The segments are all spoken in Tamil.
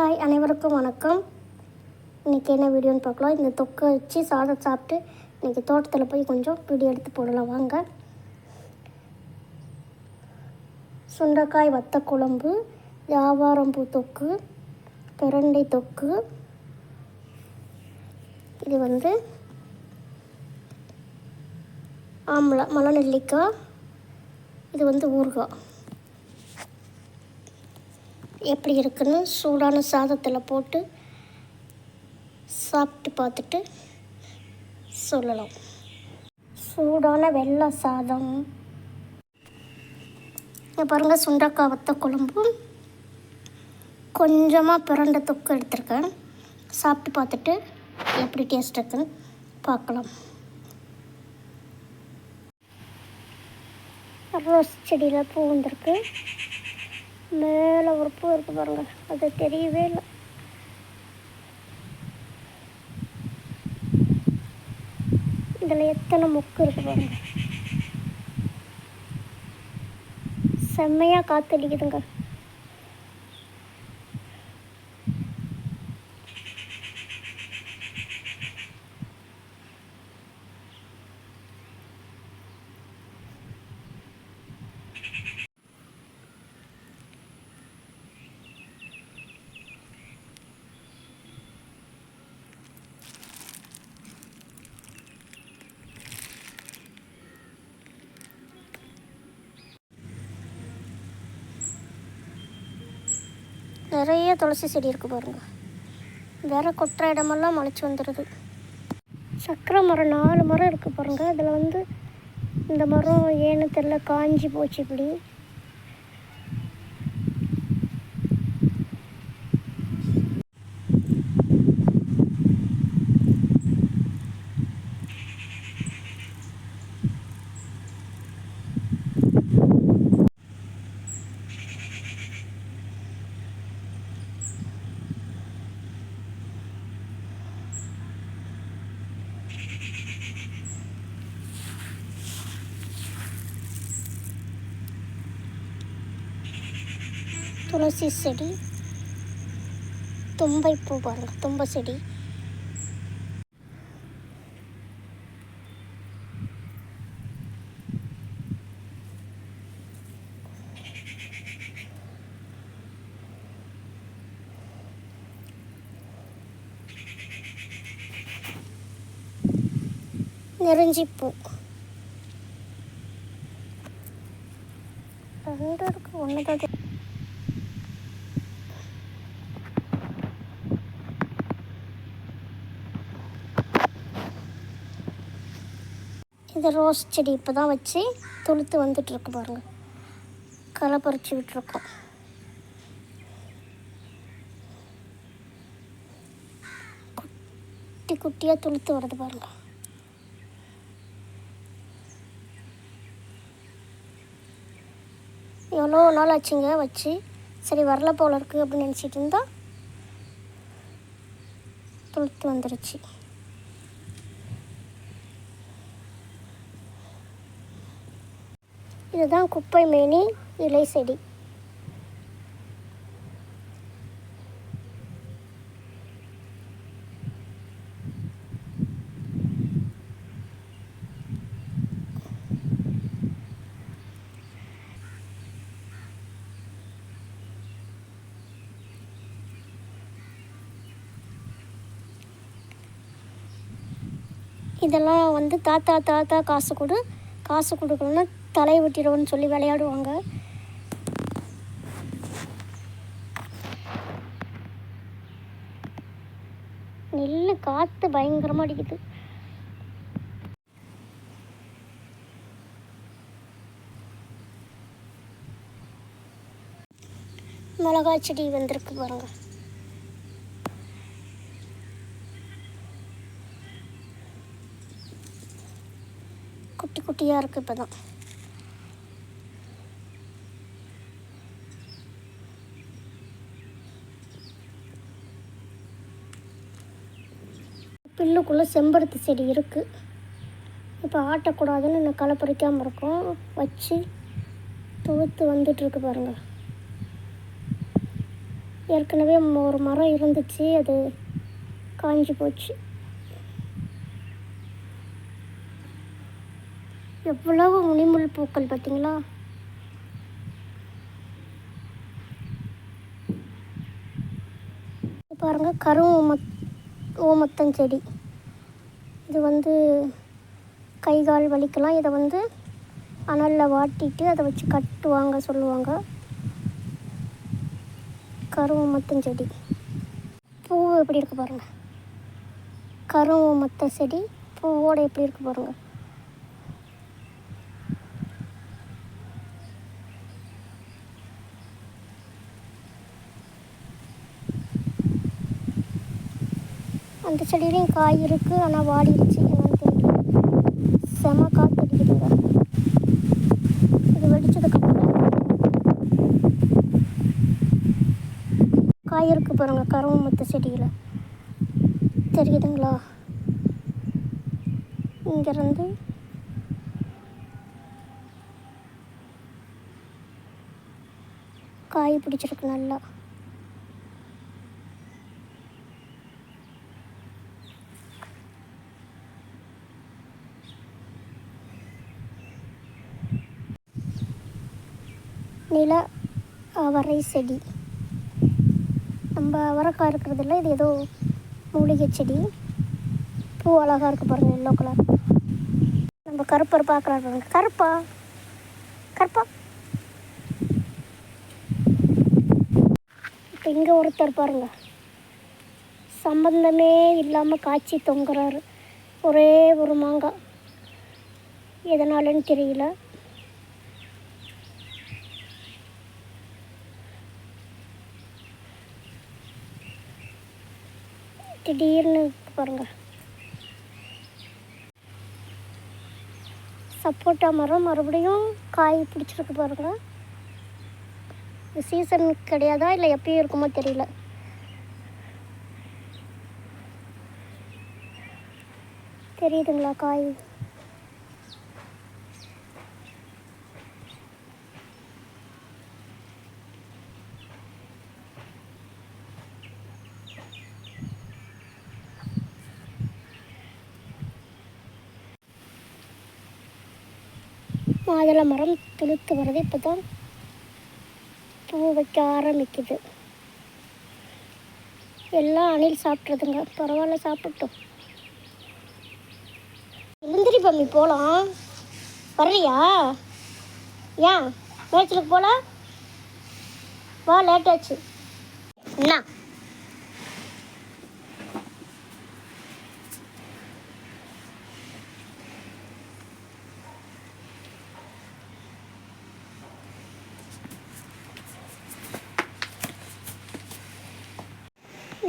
ஹாய் அனைவருக்கும் வணக்கம். இன்றைக்கி என்ன வீடியோன்னு பார்க்கலாம். இந்த தொக்கை வச்சு சாதம் சாப்பிட்டு இன்றைக்கி தோட்டத்தில் போய் கொஞ்சம் வீடியோ எடுத்து போடலாம். வாங்க. சுண்டைக்காய் வத்த குழம்பு வியாபாரம்பூ தொக்கு பிரண்டை தொக்கு. இது வந்து ஆம்பளை மலை நெல்லிக்காய் இது வந்து ஊறுகாய். எப்படி இருக்குன்னு சூடான சாதத்தில் போட்டு சாப்பிட்டு பார்த்துட்டு சொல்லலாம். சூடான வெள்ளை சாதம். இங்க பாருங்க சுண்டக்காய் வத்த குழம்பு கொஞ்சமாக பிறண்ட தொக்கு எடுத்திருக்கேன். சாப்பிட்டு பார்த்துட்டு எப்படி டேஸ்ட் இருக்குன்னு பார்க்கலாம். ரோஸ் செடியில் பூ வந்திருக்கு. மேலே ஒரு பூ இருக்கு பாருங்க. அது தெரியவே இல்லை. இதில் எத்தனை மொக்கு இருக்கு பாருங்க. செம்மையாக காத்தடிக்குதுங்க நிறைய துளசி செடி இருக்கு பாருங்க. வேற கொட்டுற இடமெல்லாம் முளைச்சி வந்துடுது சக்கரை மரம் நாலு மரம் இருக்குது பாருங்க. அதில் வந்து இந்த மரம் ஏன்னு தெரில காஞ்சி போச்சு இப்படி. துளசி செடி தும்பை பூ பாருங்கள் தும்பை செடி. நெருஞ்சி பூ ரெண்டு இருக்கு ஒன்று தான் இந்த இது ரோஸ் செடி இப்போ தான் வச்சு துளுத்து வந்துட்டுருக்கு பாருங்கள் களை பறிச்சு விட்டுருக்கோம். குட்டி குட்டியாக துளுத்து வருது பாருங்கள் எவ்வளோ நாள் ஆச்சுங்க வச்சு? சரி வரல போல இருக்குது அப்படின்னு நினச்சிட்டு இருந்தால் துளுத்து வந்துடுச்சு இதுதான் குப்பை மேனி இலை செடி. இதெல்லாம் வந்து தாத்தா தாத்தா காசு கொடு. காசு கொடுக்கணும்னா தலை வெட்டிடுவோன்னு சொல்லி விளையாடுவாங்க. நெல் காற்று பயங்கரமாக அடிக்குது. மிளகாய் செடி வந்திருக்கு பாருங்கள் குட்டி குட்டியாக இருக்குது இப்போ தான் பில்லுக்குள்ளே செம்பருத்தி செடி இருக்குது இப்போ ஆட்டக்கூடாதுன்னு நான் களை பறிக்காமல் இருக்கோம். வச்சு துவத்து வந்துட்டுருக்கு பாருங்கள் ஏற்கனவே ஒரு மரம் இருந்துச்சு. அது காஞ்சி போச்சு. எவ்வளவு முனிமுள் பூக்கள் பார்த்தீங்களா? பாருங்கள் பாருங்க கரும் ஓமத் செடி. இது வந்து கை கால் வலிக்கலாம். இதை வந்து அனலில் வாட்டிட்டு அதை வச்சு கட்டுவாங்க சொல்லுவாங்க. கருவமத்தன் செடி. பூ எப்படி இருக்கு பாருங்க. கருவமத்த செடி பூவோட எப்படி இருக்கு பாருங்கள் அந்த செடியிலையும் காய் இருக்கு ஆனால் வாடிடுச்சு என்னன்னு தெரியல. செம காற்று அடிக்குதுங்க இது வெடிச்சதுக்கப்புறம். காய் இருக்கு பாருங்க கருவமத்த செடியில். தெரியுதுங்களா? இங்கேருந்து காய் பிடிச்சிருக்கு நல்லா. நில அவரை செடி. நம்ம அவரைக்காய் இருக்கிறதில்ல இது ஏதோ மூலிகை செடி. பூ அழகாக இருக்குது பாருங்கள் எல்லோ கலர் நம்ம கருப்பர் பார்க்குறாரு கருப்பா? கருப்பா? இப்போ இங்கே ஒருத்தர் பாருங்க. சம்பந்தமே இல்லாமல் காய்ச்சி தொங்குறாரு. ஒரே ஒரு மாங்காய் எதனாலன்னு தெரியல. திடீர்னு பாருங்க. சப்போட்டா மரம் மறுபடியும் காய் பிடிச்சிருக்கு பாருங்க. இது சீசன் கிடையாதா இல்லை எப்பயும் இருக்குமோ தெரியல. தெரியுதுங்களா காய்? மாதுளை மரம் துளுத்து வர்றது இப்போ தான் பூ வைக்க ஆரம்பிக்குது. எல்லாம் அணில் சாப்பிட்றதுங்க. பரவாயில்ல சாப்பிட்டோம். முந்திரி பம்மி போகலாம் வரலையா? ஏன்? மேய்ச்சலுக்கு போகல வா லேட் ஆச்சு என்ன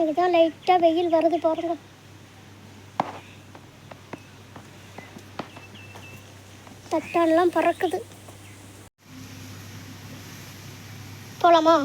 இன்னைக்கு தான் லைட்டாக வெயில் வருது பாருங்க. தட்டான்லாம் பறக்குது. போலாமா?